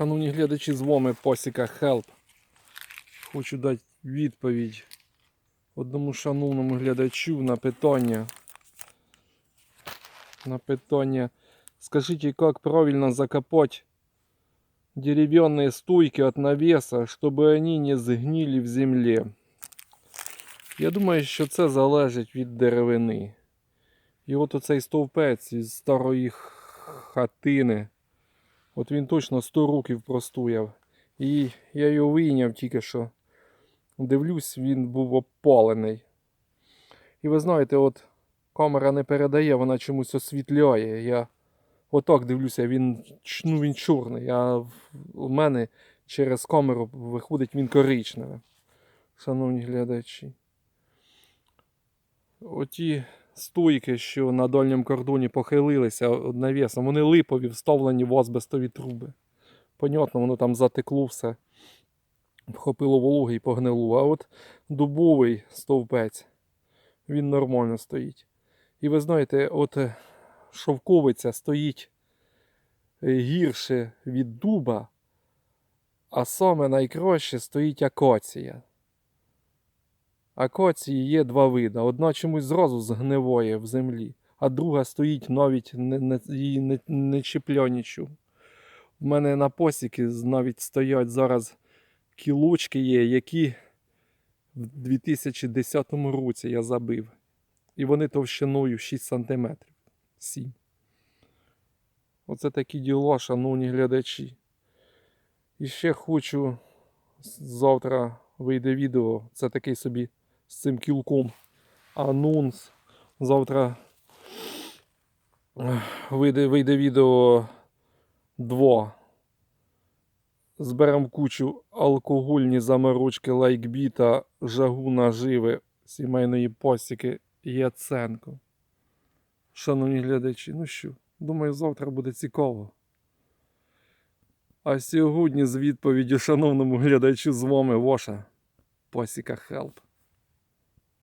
Шановні глядачі, з вами Посіка Хелп. Хочу дати відповідь одному шановному глядачу на питання. На питання. Скажите, как правильно закопать деревянные стойки от навеса, чтобы они не згнили в землі? Я думаю, що це залежить від деревини. І от оцей стовпець із старої хатини. От він точно 100 років простояв. І я його вийняв тільки що. Дивлюсь, він був обпалений. І ви знаєте, от камера не передає, вона чомусь освітляє. Я отак дивлюся, він, ну, він чорний. А в- мене через камеру виходить він коричневий. Шановні глядачі. Оті стойки, що на дальньому кордоні похилилися од навісом, вони липові, вставлені в азбестові труби. Понятно, воно там затекло все, вхопило вологи і погнило. А от дубовий стовпець, він нормально стоїть. І ви знаєте, от е, шовковиця стоїть е, гірше від дуба, а саме найкраще стоїть акація. Акації є два види. Одна чомусь зразу згниває в землі, а друга стоїть навіть не, не, її. У мене на посіки навіть стоять зараз кілочки є, які в 2010 році я забив. І вони товщиною 6 см. 7. Оце такі діла, шановні глядачі. І ще хочу завтра вийде відео. Це такий собі з цим кілком анонс. Завтра вийде, вийде відео 2. Зберемо кучу алкогольні заморочки лайкбіта, жагу наживи сімейної посіки Яценко. Шановні глядачі, ну що, думаю, завтра буде цікаво. А сьогодні з відповіддю шановному глядачу з вами ваша Посіка Хелп.